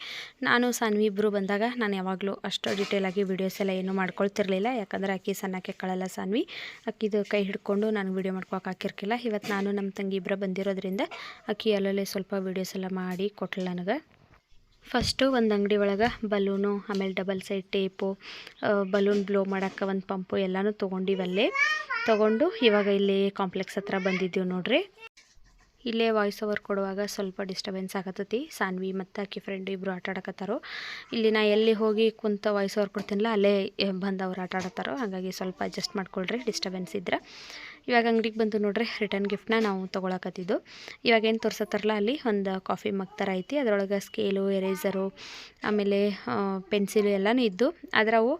ನಾನು ಸಾನ್ವಿ ಇಬ್ಬರು ಬಂದಾಗ ನಾನು ಯಾವಾಗಲೂ ಅಷ್ಟು ಡೀಟೇಲಾಗಿ ವೀಡಿಯೋಸ್ ಎಲ್ಲ ಏನೂ ಮಾಡ್ಕೊಳ್ತಿರ್ಲಿಲ್ಲ. ಯಾಕಂದ್ರೆ ಅಕ್ಕಿ ಸಣ್ಣಕ್ಕೆ ಕಳಲ್ಲ ಸಾನ್ವಿ. ಅಕ್ಕಿದು ಕೈ ಹಿಡ್ಕೊಂಡು ನಾನು ವೀಡಿಯೋ ಮಾಡ್ಕೊಕ್ಕೆ ಹಾಕಿರ್ಕಿಲ್ಲ. ಇವತ್ತು ನಾನು ನಮ್ಮ ತಂಗಿ ಇಬ್ಬರು ಬಂದಿರೋದ್ರಿಂದ ಅಕ್ಕಿ ಅಲ್ಲಲ್ಲೇ ಸ್ವಲ್ಪ ವೀಡಿಯೋಸ್ ಎಲ್ಲ ಮಾಡಿ ಕೊಟ್ಟಲ್ಲ ನನಗೆ. ಫಸ್ಟು ಒಂದು ಅಂಗಡಿ ಒಳಗೆ ಬಲೂನು ಆಮೇಲೆ double side tape balloon blow ಮಾಡೋಕ್ಕೆ ಒಂದು ಪಂಪು ಎಲ್ಲನೂ ತೊಗೊಂಡಿವಲ್ಲೇ. ತೊಗೊಂಡು ಇವಾಗ ಇಲ್ಲಿ ಕಾಂಪ್ಲೆಕ್ಸ್ ಹತ್ರ ಬಂದಿದ್ದೀವಿ ನೋಡ್ರಿ. ಇಲ್ಲೇ ವಾಯ್ಸ್ ಓವರ್ ಕೊಡುವಾಗ ಸ್ವಲ್ಪ ಡಿಸ್ಟರ್ಬೆನ್ಸ್ ಆಗತ್ತೈತಿ ಸಾನ್ವಿ ಮತ್ತು ಆಕಿ ಫ್ರೆಂಡ್ ಇಬ್ಬರು ಆಟ ಆಡಕತ್ತಾರೋ. ಇಲ್ಲಿ ನಾ ಎಲ್ಲಿ ಹೋಗಿ ಕುಂತ ವಾಯ್ಸ್ ಓವರ್ ಕೊಡ್ತೀನಲ್ಲ, ಅಲ್ಲೇ ಬಂದು ಅವ್ರು ಆಟ ಆಡತ್ತಾರೋ. ಹಾಗಾಗಿ ಸ್ವಲ್ಪ ಅಡ್ಜಸ್ಟ್ ಮಾಡ್ಕೊಳ್ರಿ ಡಿಸ್ಟರ್ಬೆನ್ಸ್ ಇದ್ರೆ. ಇವಾಗ ಅಂಗಡಿಗೆ ಬಂದು ನೋಡ್ರಿ ರಿಟರ್ನ್ ಗಿಫ್ಟ್ನ ನಾವು ತೊಗೊಳಕತ್ತಿದ್ದು. ಇವಾಗ ಏನು ತೋರ್ಸತ್ತಾರಲ್ಲ ಅಲ್ಲಿ? ಒಂದು ಕಾಫಿ ಮಗ್ ಥರ ಐತಿ. ಅದರೊಳಗೆ ಸ್ಕೇಲು ಎರೇಸರು ಆಮೇಲೆ ಪೆನ್ಸಿಲು ಎಲ್ಲನೂ ಇದ್ದು. ಆದ್ರೆ ಅವು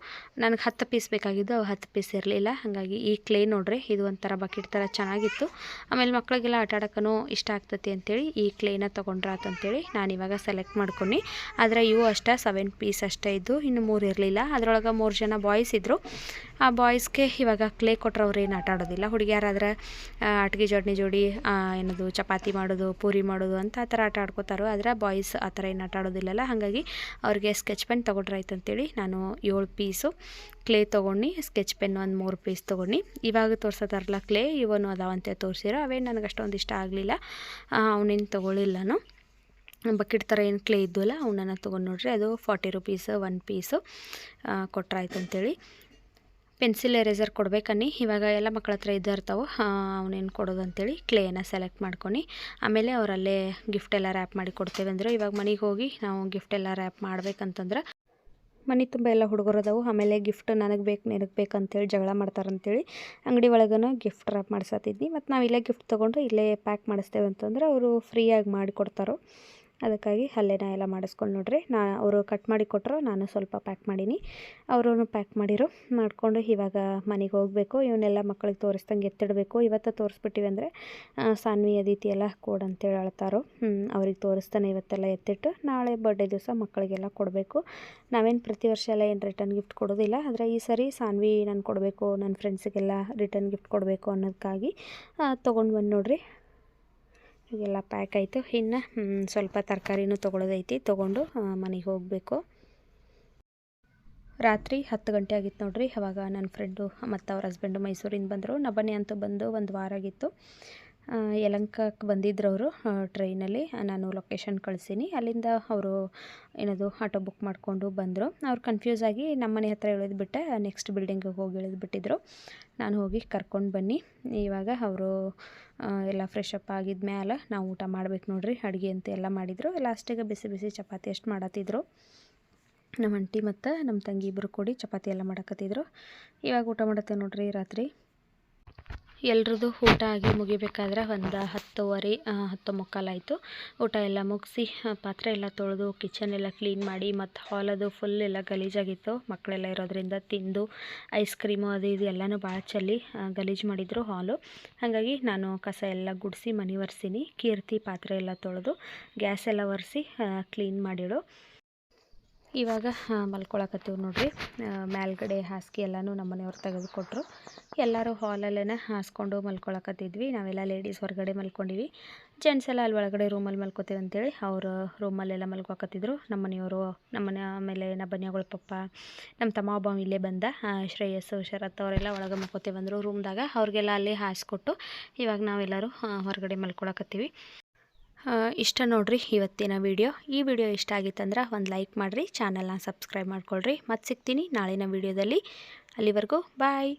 ನನಗೆ ಹತ್ತು ಪೀಸ್ ಬೇಕಾಗಿದ್ದು, ಅವು ಹತ್ತು ಪೀಸ್ ಇರಲಿಲ್ಲ. ಹಾಗಾಗಿ ಈ ಕ್ಲೇ ನೋಡ್ರಿ, ಇದು ಒಂಥರ ಬಕೆಟ್ ಥರ ಚೆನ್ನಾಗಿತ್ತು. ಆಮೇಲೆ ಮಕ್ಕಳಿಗೆಲ್ಲ ಆಟ ಆಡೋಕ್ಕೂ ಇಷ್ಟ ಆಗ್ತೈತಿ ಅಂತೇಳಿ ಈ ಕ್ಲೇನ ತೊಗೊಂಡ್ರಾತಂತೇಳಿ ನಾನು ಇವಾಗ ಸೆಲೆಕ್ಟ್ ಮಾಡ್ಕೊಂಡು ಆದರೆ ಇವು ಅಷ್ಟೇ ಸೆವೆನ್ ಪೀಸ್ ಅಷ್ಟೇ ಇದ್ದು, ಇನ್ನು ಮೂರು ಇರಲಿಲ್ಲ. ಅದರೊಳಗೆ ಮೂರು ಜನ ಬಾಯ್ಸ್ ಇದ್ದರು ಆ ಬಾಯ್ಸ್ಗೆ ಇವಾಗ ಕ್ಲೇ ಕೊಟ್ಟರೆ ಅವ್ರು ಏನು ಆಟ ಆಡೋದಿಲ್ಲ. ಹುಡುಗಿಯರಾದ್ರೆ ಆಟಿಕೆ ಜೋಡ್ನಿ ಜೋಡಿ ಏನದು ಚಪಾತಿ ಮಾಡೋದು, ಪೂರಿ ಮಾಡೋದು ಅಂತ ಆ ಥರ ಆಟ ಆಡ್ಕೋತಾರೋ. ಆದರೆ ಬಾಯ್ಸ್ ಆ ಥರ ಏನು ಆಟ ಆಡೋದಿಲ್ಲಲ್ಲ. ಹಾಗಾಗಿ ಅವ್ರಿಗೆ ಸ್ಕೆಚ್ ಪೆನ್ ತೊಗೊಂಡ್ರಾಯ್ತು ಅಂತೇಳಿ ನಾನು ಏಳು ಪೀಸು. ಕ್ಲೇ ತೊಗೊಂಡು, ಸ್ಕೆಚ್ ಪೆನ್ ಒಂದು ಮೂರು ಪೀಸ್ ತೊಗೊಂಡು. ಇವಾಗ ತೋರ್ಸತ್ತಾರಲ್ಲ ಕ್ಲೇ, ಇವನು ಅದಾವಂತೆ ತೋರಿಸಿರೋ. ಅವೇ ನನಗೆ ಅಷ್ಟೊಂದು ಇಷ್ಟ ಆಗಲಿಲ್ಲ ಅವನೇನು ನಾನು. ಬಕೆಟ್ ಥರ ಏನು ಕ್ಲೇ ಇದ್ವಲ್ಲ ಅವನ್ನ ತೊಗೊಂಡು ನೋಡ್ರಿ. ಅದು ಫಾರ್ಟಿ ರುಪೀಸ್, ಒನ್ ಪೀಸು ಕೊಟ್ರಾಯ್ತು ಅಂತೇಳಿ ಪೆನ್ಸಿಲ್ ಎರೇಸರ್ ಕೊಡ್ಬೇಕನ್ನಿ ಇವಾಗ ಎಲ್ಲ ಮಕ್ಕಳ ಹತ್ರ ಇದ್ದೇ ಇರ್ತಾವೆ. ಅವನೇನು ಕೊಡೋದು ಅಂತೇಳಿ ಕ್ಲೇನ ಸೆಲೆಕ್ಟ್ ಮಾಡ್ಕೊಂಡು ಆಮೇಲೆ ಅವರಲ್ಲೇ ಗಿಫ್ಟ್ ಎಲ್ಲ ರ್ಯಾಪ್ ಮಾಡಿ ಕೊಡ್ತೇವೆ ಅಂದರು. ಇವಾಗ ಮನೆಗೆ ಹೋಗಿ ನಾವು ಗಿಫ್ಟ್ ಎಲ್ಲ ರ್ಯಾಪ್ ಮಾಡ್ಬೇಕಂತಂದ್ರೆ ಮನೆ ತುಂಬ ಎಲ್ಲ ಹುಡುಗರು ಅದಾವು. ಆಮೇಲೆ ಗಿಫ್ಟ್ ನನಗೆ ಬೇಕು, ನಿನಗೆ ಬೇಕು ಅಂತೇಳಿ ಜಗಳ ಮಾಡ್ತಾರಂತೇಳಿ ಅಂಗಡಿ ಒಳಗೂ ಗಿಫ್ಟ್ ರ್ಯಾಪ್ ಮಾಡ್ಸತ್ತಿದ್ವಿ ಮತ್ತು ನಾವು ಇಲ್ಲೇ ಗಿಫ್ಟ್ ತೊಗೊಂಡು ಇಲ್ಲೇ ಪ್ಯಾಕ್ ಮಾಡಿಸ್ತೇವೆ ಅಂತಂದ್ರೆ ಅವರು ಫ್ರೀಯಾಗಿ ಮಾಡಿ ಕೊಡ್ತಾರೋ. ಅದಕ್ಕಾಗಿ ಹಲ್ಲೆನ ಎಲ್ಲ ಮಾಡಿಸ್ಕೊಂಡು ನೋಡ್ರಿ. ನಾ ಅವರು ಕಟ್ ಮಾಡಿ ಕೊಟ್ಟರು ನಾನು ಸ್ವಲ್ಪ ಪ್ಯಾಕ್ ಮಾಡೀನಿ. ಅವರು ಪ್ಯಾಕ್ ಮಾಡಿರು. ಮಾಡಿಕೊಂಡು ಇವಾಗ ಮನೆಗೆ ಹೋಗಬೇಕು. ಇವನ್ನೆಲ್ಲ ಮಕ್ಕಳಿಗೆ ತೋರಿಸ್ದಂಗೆ ಎತ್ತಿಡಬೇಕು. ಇವತ್ತು ತೋರಿಸ್ಬಿಟ್ಟಿವಿ ಅಂದರೆ ಸಾನ್ವಿ, ಅದಿತಿ ಎಲ್ಲ ಕೋಡ್ ಅಂತೇಳಿ ಅಳ್ತಾರೋ. ಅವ್ರಿಗೆ ತೋರಿಸ್ತಾನೆ ಇವತ್ತೆಲ್ಲ ಎತ್ತಿಟ್ಟು, ನಾಳೆ ಬರ್ಡೇ ದಿವಸ ಮಕ್ಕಳಿಗೆಲ್ಲ ಕೊಡಬೇಕು. ನಾವೇನು ಪ್ರತಿ ವರ್ಷ ಎಲ್ಲ ಏನು ರಿಟರ್ನ್ ಗಿಫ್ಟ್ ಕೊಡೋದಿಲ್ಲ. ಆದರೆ ಈ ಸರಿ ಸಾನ್ವಿ ನಾನು ಕೊಡಬೇಕು ನನ್ನ ಫ್ರೆಂಡ್ಸಿಗೆಲ್ಲ ರಿಟರ್ನ್ ಗಿಫ್ಟ್ ಕೊಡಬೇಕು ಅನ್ನೋದಕ್ಕಾಗಿ ತೊಗೊಂಡು ಬಂದು ನೋಡ್ರಿ. ಈಗೆಲ್ಲ ಪ್ಯಾಕ್ ಆಯಿತು. ಇನ್ನು ಸ್ವಲ್ಪ ತರಕಾರಿನೂ ತೊಗೊಳೋದೈತಿ. ತೊಗೊಂಡು ಮನೆಗೆ ಹೋಗಬೇಕು. ರಾತ್ರಿ ಹತ್ತು ಗಂಟೆ ಆಗಿತ್ತು ನೋಡ್ರಿ. ಅವಾಗ ನನ್ನ ಫ್ರೆಂಡು ಮತ್ತು ಅವ್ರ ಹಸ್ಬೆಂಡು ಮೈಸೂರಿಂದ ಬಂದರು. ನಬನಿ ಅಂತೂ ಬಂದು ಒಂದು ವಾರ ಆಗಿತ್ತು. ಬಂದಿದ್ದರು ಬಂದಿದ್ರು ಅವರು ಟ್ರೈನಲ್ಲಿ ನಾನು ಲೊಕೇಶನ್ ಕಳಿಸೀನಿ. ಅಲ್ಲಿಂದ ಅವರು ಏನದು ಆಟೋ ಬುಕ್ ಮಾಡಿಕೊಂಡು ಬಂದರು. ಅವ್ರು ಕನ್ಫ್ಯೂಸ್ ಆಗಿ ನಮ್ಮ ಮನೆ ಹತ್ರ ಇಳಿದ್ಬಿಟ್ಟೆ ನೆಕ್ಸ್ಟ್ ಬಿಲ್ಡಿಂಗಿಗೆ ಹೋಗಿ ಇಳಿದ್ಬಿಟ್ಟಿದ್ರು ನಾನು ಹೋಗಿ ಕರ್ಕೊಂಡು ಬನ್ನಿ. ಇವಾಗ ಅವರು ಎಲ್ಲ ಫ್ರೆಶ್ ಅಪ್ ಆಗಿದ ಮೇಲೆ ನಾವು ಊಟ ಮಾಡ್ಬೇಕು ನೋಡ್ರಿ, ಅಡುಗೆ ಅಂತ ಎಲ್ಲ ಮಾಡಿದರು. ಲಾಸ್ಟಿಗೆ ಬಿಸಿ ಬಿಸಿ ಚಪಾತಿ ಎಷ್ಟು ಮಾಡತ್ತಿದ್ರು ನಮ್ಮ ಅಂಟಿ ಮತ್ತು ನಮ್ಮ ತಂಗಿ ಇಬ್ಬರು ಕೂಡಿ ಚಪಾತಿ ಎಲ್ಲ ಮಾಡಕತ್ತಿದ್ರು. ಇವಾಗ ಊಟ ಮಾಡತ್ತೆ ನೋಡ್ರಿ ರಾತ್ರಿ. ಎಲ್ರದ್ದು ಊಟ ಆಗಿ ಮುಗಿಬೇಕಾದ್ರೆ ಒಂದು ಹತ್ತುವರೆ ಹತ್ತು ಮುಕ್ಕಾಲಾಯಿತು ಊಟ ಎಲ್ಲ ಮುಗಿಸಿ ಪಾತ್ರೆ ಎಲ್ಲ ತೊಳೆದು ಕಿಚನ್ ಎಲ್ಲ ಕ್ಲೀನ್ ಮಾಡಿ, ಮತ್ತು ಹಾಲದು ಫುಲ್ ಎಲ್ಲ ಗಲೀಜಾಗಿತ್ತು. ಮಕ್ಕಳೆಲ್ಲ ಇರೋದ್ರಿಂದ ತಿಂದು ಐಸ್ ಕ್ರೀಮು ಅದು ಇದು ಎಲ್ಲನೂ ಭಾಳ ಚೆಲ್ಲಿ ಗಲೀಜು ಮಾಡಿದರು ಹಾಲು ಹಾಗಾಗಿ ನಾನು ಕಸ ಎಲ್ಲ ಗುಡಿಸಿ ಮನೆ ಒರೆಸೀನಿ. ಕೀರ್ತಿ ಪಾತ್ರೆ ಎಲ್ಲ ತೊಳೆದು ಗ್ಯಾಸ್ ಎಲ್ಲ ಒರೆಸಿ ಕ್ಲೀನ್ ಮಾಡಿಡು. ಇವಾಗ ಮಲ್ಕೊಳಕತ್ತೀವಿ ನೋಡ್ರಿ. ಮೇಲ್ಗಡೆ ಹಾಸಿಗೆ ಎಲ್ಲನೂ ನಮ್ಮ ಮನೆಯವ್ರು ತೆಗೆದುಕೊಟ್ರು. ಎಲ್ಲರೂ ಹಾಲಲ್ಲೇ ಹಾಸ್ಕೊಂಡು ಮಲ್ಕೊಳಕತ್ತಿದ್ವಿ. ನಾವೆಲ್ಲ ಲೇಡೀಸ್ ಹೊರಗಡೆ ಮಲ್ಕೊಂಡಿವಿ. ಜೆಂಟ್ಸ್ ಎಲ್ಲ ಅಲ್ಲಿ ಒಳಗಡೆ ರೂಮಲ್ಲಿ ಮಲ್ಕೋತೀವಿ ಅಂತೇಳಿ ಅವರು ರೂಮಲ್ಲೆಲ್ಲ ಮಲ್ಕೊಕತ್ತಿದ್ರು ನಮ್ಮ ಮನೆಯವರು ನಮ್ಮ ಮನೆ ಆಮೇಲೆ ನಮ್ಮ ಬನ್ಯಾಗಳ ಪಪ್ಪ ನಮ್ಮ ತಮ್ಮ ಒಬ್ಬ ಇಲ್ಲೇ ಬಂದ. ಶ್ರೇಯಸ್, ಶರತ್ ಅವರೆಲ್ಲ ಒಳಗೆ ಮಲ್ಕೋತೀವಿ ಬಂದರು ರೂಮ್ದಾಗ ಅವ್ರಿಗೆಲ್ಲ ಅಲ್ಲಿ ಹಾಸ್ಕೊಟ್ಟು ಇವಾಗ ನಾವೆಲ್ಲರೂ ಹೊರಗಡೆ ಮಲ್ಕೊಳಕತ್ತೀವಿ. ಇಷ್ಟ ನೋಡ್ರಿ ಇವತ್ತಿನ ವಿಡಿಯೋ. ಈ ವಿಡಿಯೋ ಇಷ್ಟ ಆಗಿತ್ತಂದ್ರೆ ಒಂದು ಲೈಕ್ ಮಾಡಿರಿ, ಚಾನಲ್ನ ಸಬ್ಸ್ಕ್ರೈಬ್ ಮಾಡ್ಕೊಳ್ರಿ. ಮತ್ತೆ ಸಿಗ್ತೀನಿ ನಾಳಿನ ವಿಡಿಯೋದಲ್ಲಿ. ಅಲ್ಲಿವರೆಗೂ ಬಾಯ್.